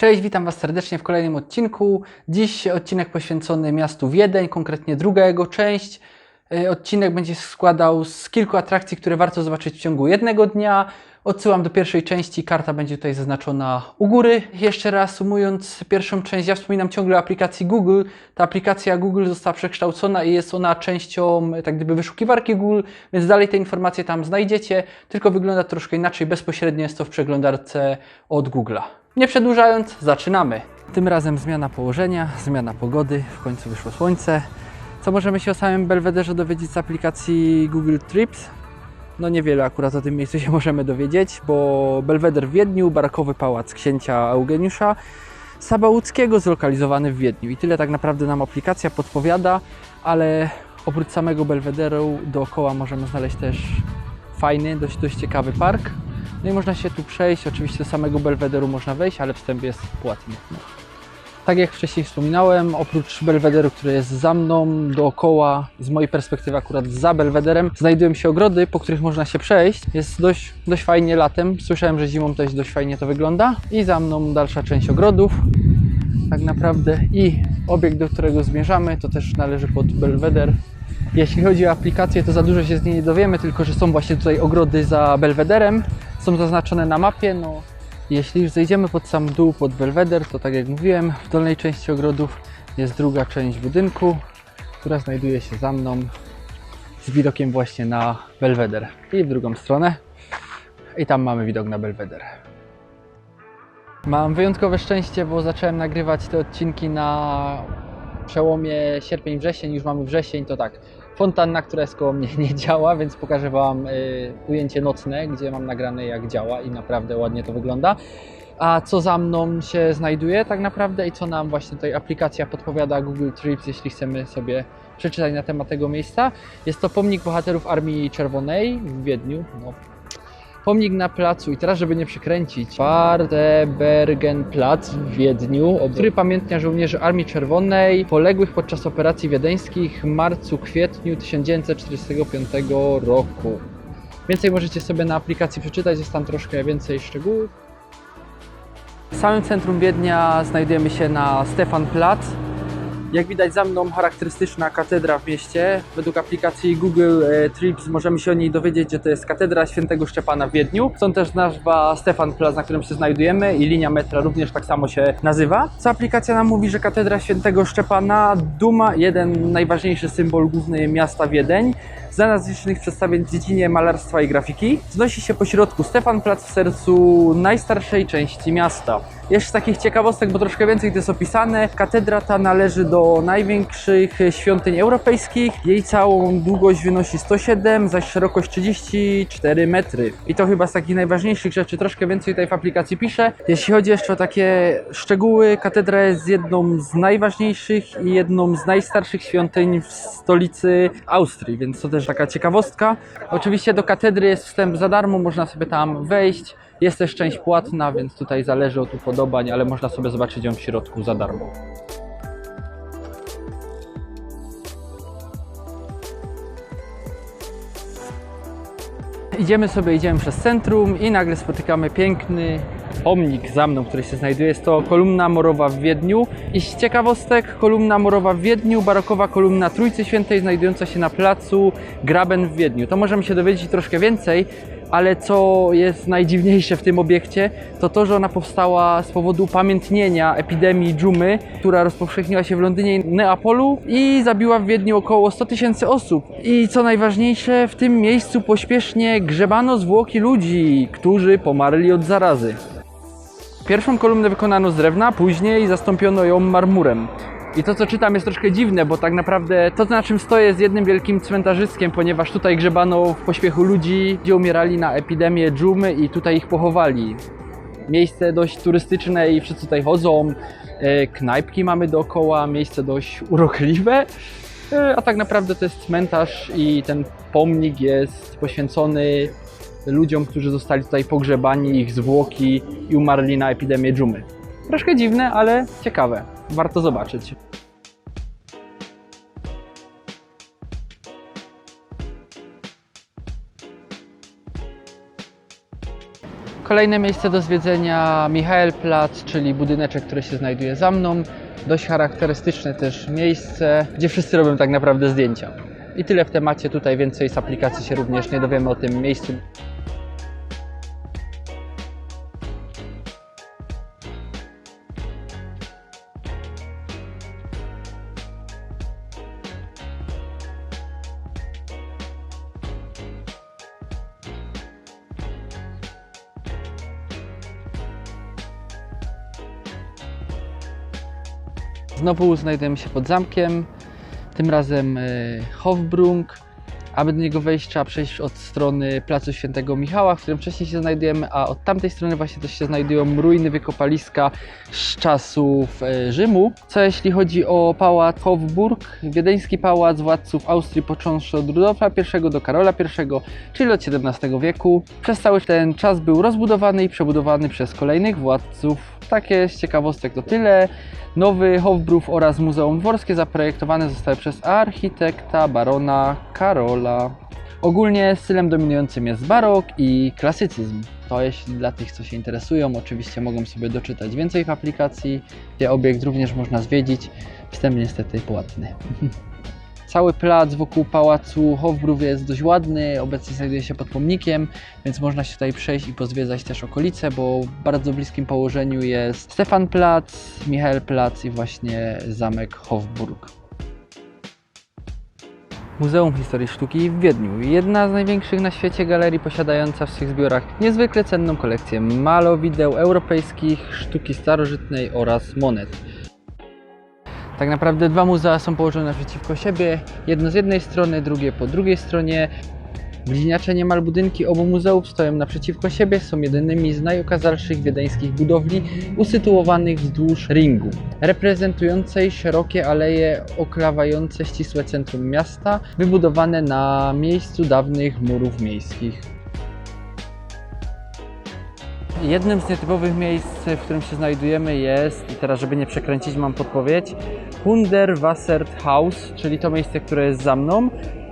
Cześć, witam Was serdecznie w kolejnym odcinku. Dziś odcinek poświęcony miastu Wiedeń, konkretnie druga jego część. E, Odcinek będzie składał z kilku atrakcji, które warto zobaczyć w ciągu jednego dnia. Odsyłam do pierwszej części, karta będzie tutaj zaznaczona u góry. Jeszcze raz sumując pierwszą część, ja wspominam ciągle o aplikacji Google. Ta aplikacja Google została przekształcona i jest ona częścią e, tak gdyby wyszukiwarki Google, więc dalej te informacje tam znajdziecie, tylko wygląda troszkę inaczej, bezpośrednio jest to w przeglądarce od Google'a. Nie przedłużając, zaczynamy. Tym razem zmiana położenia, zmiana pogody, w końcu wyszło słońce. Co możemy się o samym Belwederze dowiedzieć z aplikacji Google Trips? No niewiele akurat o tym miejscu się możemy dowiedzieć, bo Belweder w Wiedniu, barokowy pałac księcia Eugeniusza Sabałuckiego zlokalizowany w Wiedniu. I tyle tak naprawdę nam aplikacja podpowiada, ale oprócz samego Belwederu dookoła możemy znaleźć też fajny, dość, dość ciekawy park. No i można się tu przejść, oczywiście do samego Belwederu można wejść, ale wstęp jest płatny. Tak jak wcześniej wspominałem, oprócz Belwederu, który jest za mną, dookoła, z mojej perspektywy akurat za Belwederem, znajdują się ogrody, po których można się przejść. Jest dość, dość fajnie latem, słyszałem, że zimą też dość fajnie to wygląda. I za mną dalsza część ogrodów, tak naprawdę. I obiekt, do którego zmierzamy, to też należy pod Belweder. Jeśli chodzi o aplikację, to za dużo się z niej nie dowiemy, tylko że są właśnie tutaj ogrody za Belwederem. Są zaznaczone na mapie. No, jeśli już zejdziemy pod sam dół, pod Belweder, to tak jak mówiłem, w dolnej części ogrodów jest druga część budynku, która znajduje się za mną z widokiem właśnie na Belweder. I w drugą stronę. I tam mamy widok na Belweder. Mam wyjątkowe szczęście, bo zacząłem nagrywać te odcinki na przełomie sierpień-wrzesień, już mamy wrzesień, to tak. Fontanna, która jest koło mnie, nie działa, więc pokażę Wam y, ujęcie nocne, gdzie mam nagrane jak działa i naprawdę ładnie to wygląda. A co za mną się znajduje tak naprawdę i co nam właśnie tutaj aplikacja podpowiada Google Trips, jeśli chcemy sobie przeczytać na temat tego miejsca. Jest to pomnik bohaterów Armii Czerwonej w Wiedniu. No, pomnik na placu i teraz, żeby nie przekręcić, Wartebergenplatz w Wiedniu, który pamiętnia żołnierzy Armii Czerwonej poległych podczas operacji wiedeńskich w marcu-kwietniu 1945 roku. Więcej możecie sobie na aplikacji przeczytać, jest tam troszkę więcej szczegółów. W samym centrum Wiednia znajdujemy się na Stefanplatz. Jak widać za mną charakterystyczna katedra w mieście. Według aplikacji Google e, Trips możemy się o niej dowiedzieć, że to jest katedra świętego Szczepana w Wiedniu. Stąd też nazwa Stefan Plac, na którym się znajdujemy i linia metra również tak samo się nazywa. Co aplikacja nam mówi, że katedra świętego Szczepana, duma, jeden najważniejszy symbol główny miasta Wiedeń, znana z licznych przedstawień w dziedzinie malarstwa i grafiki, wznosi się po środku Stefan Plac w sercu najstarszej części miasta. Jeszcze takich ciekawostek, bo troszkę więcej to jest opisane. Katedra ta należy do największych świątyń europejskich. Jej całą długość wynosi 107, zaś szerokość 34 metry. I to chyba z takich najważniejszych rzeczy. Troszkę więcej tutaj w aplikacji pisze. Jeśli chodzi jeszcze o takie szczegóły, katedra jest jedną z najważniejszych i jedną z najstarszych świątyń w stolicy Austrii, więc to też taka ciekawostka. Oczywiście do katedry jest wstęp za darmo, można sobie tam wejść. Jest też część płatna, więc tutaj zależy od upodobań, ale można sobie zobaczyć ją w środku za darmo. Idziemy sobie, idziemy przez centrum i nagle spotykamy piękny pomnik za mną, który się znajduje. Jest to kolumna morowa w Wiedniu. I z ciekawostek, kolumna morowa w Wiedniu, barokowa kolumna Trójcy Świętej znajdująca się na placu Graben w Wiedniu. To możemy się dowiedzieć troszkę więcej, ale co jest najdziwniejsze w tym obiekcie, to to, że ona powstała z powodu upamiętnienia epidemii dżumy, która rozpowszechniła się w Londynie i Neapolu i zabiła w Wiedniu około 100 tysięcy osób. I co najważniejsze, w tym miejscu pośpiesznie grzebano zwłoki ludzi, którzy pomarli od zarazy. Pierwszą kolumnę wykonano z drewna, później zastąpiono ją marmurem. I to, co czytam, jest troszkę dziwne, bo tak naprawdę to, na czym stoję, jest jednym wielkim cmentarzyskiem, ponieważ tutaj grzebano w pośpiechu ludzi, gdzie umierali na epidemię dżumy i tutaj ich pochowali. Miejsce dość turystyczne i wszyscy tutaj chodzą. E, Knajpki mamy dookoła, miejsce dość urokliwe. E, A tak naprawdę to jest cmentarz i ten pomnik jest poświęcony ludziom, którzy zostali tutaj pogrzebani, ich zwłoki i umarli na epidemię dżumy. Troszkę dziwne, ale ciekawe. Warto zobaczyć. Kolejne miejsce do zwiedzenia Michaelplatz, czyli budyneczek, który się znajduje za mną. Dość charakterystyczne też miejsce, gdzie wszyscy robią tak naprawdę zdjęcia. I tyle w temacie, tutaj więcej z aplikacji się również nie dowiemy o tym miejscu. Znowu znajdujemy się pod zamkiem, tym razem e, Hofbrunk. Aby do niego wejść, trzeba przejść od strony Placu Świętego Michała, w którym wcześniej się znajdujemy, a od tamtej strony właśnie też się znajdują ruiny wykopaliska z czasów e, Rzymu. Co jeśli chodzi o pałac Hofburg, wiedeński pałac władców Austrii począwszy od Rudolfa I do Karola I, czyli od XVII wieku. Przez cały ten czas był rozbudowany i przebudowany przez kolejnych władców. Takie z ciekawostek to tyle. Nowy Hofbruf oraz Muzeum Dworskie zaprojektowane zostały przez architekta barona Karola. Ogólnie stylem dominującym jest barok i klasycyzm. To jeśli dla tych, co się interesują, oczywiście mogą sobie doczytać więcej w aplikacji, gdzie obiekt również można zwiedzić. Wstęp niestety płatny. Cały plac wokół pałacu Hofbruf jest dość ładny, obecnie znajduje się pod pomnikiem, więc można się tutaj przejść i pozwiedzać też okolice, bo w bardzo bliskim położeniu jest Stefanplatz, Michaelplatz i właśnie zamek Hofburg. Muzeum Historii Sztuki w Wiedniu. Jedna z największych na świecie galerii posiadająca w swych zbiorach niezwykle cenną kolekcję malowideł europejskich, sztuki starożytnej oraz monet. Tak naprawdę dwa muzea są położone naprzeciwko siebie, jedno z jednej strony, drugie po drugiej stronie. Bliźniacze niemal budynki obu muzeów stoją naprzeciwko siebie, są jedynymi z najokazalszych wiedeńskich budowli usytuowanych wzdłuż ringu, reprezentującej szerokie aleje oklawające ścisłe centrum miasta, wybudowane na miejscu dawnych murów miejskich. Jednym z nietypowych miejsc, w którym się znajdujemy jest, i teraz żeby nie przekręcić mam podpowiedź, Hunderwassert Haus, czyli to miejsce, które jest za mną.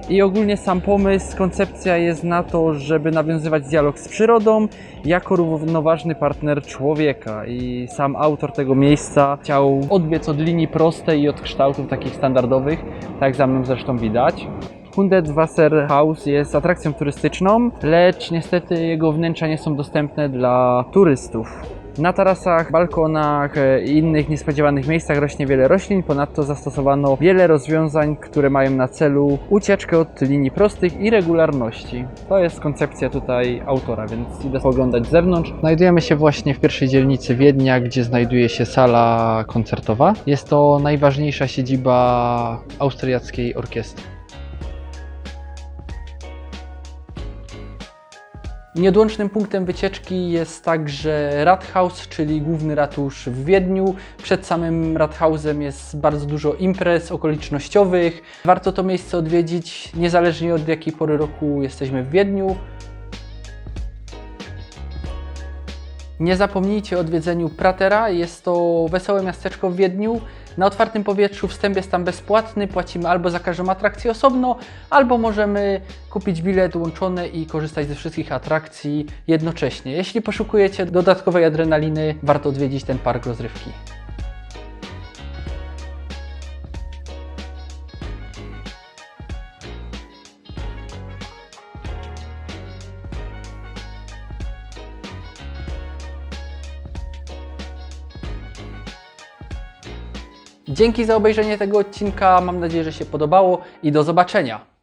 I ogólnie sam pomysł, koncepcja jest na to, żeby nawiązywać dialog z przyrodą jako równoważny partner człowieka. I sam autor tego miejsca chciał odbiec od linii prostej i od kształtów takich standardowych, tak za mną zresztą widać. Hundertwasser House jest atrakcją turystyczną, lecz niestety jego wnętrza nie są dostępne dla turystów. Na tarasach, balkonach e, i innych niespodziewanych miejscach rośnie wiele roślin, ponadto zastosowano wiele rozwiązań, które mają na celu ucieczkę od linii prostych i regularności. To jest koncepcja tutaj autora, więc idę poglądać z zewnątrz. Znajdujemy się właśnie w pierwszej dzielnicy Wiednia, gdzie znajduje się sala koncertowa. Jest to najważniejsza siedziba austriackiej orkiestry. Nieodłącznym punktem wycieczki jest także Rathaus, czyli główny ratusz w Wiedniu. Przed samym Rathausem jest bardzo dużo imprez okolicznościowych. Warto to miejsce odwiedzić, niezależnie od jakiej pory roku jesteśmy w Wiedniu. Nie zapomnijcie o odwiedzeniu Pratera. Jest to wesołe miasteczko w Wiedniu. Na otwartym powietrzu wstęp jest tam bezpłatny. Płacimy albo za każdą atrakcję osobno, albo możemy kupić bilet łączony i korzystać ze wszystkich atrakcji jednocześnie. Jeśli poszukujecie dodatkowej adrenaliny, warto odwiedzić ten park rozrywki. Dzięki za obejrzenie tego odcinka. Mam nadzieję, że się podobało i do zobaczenia.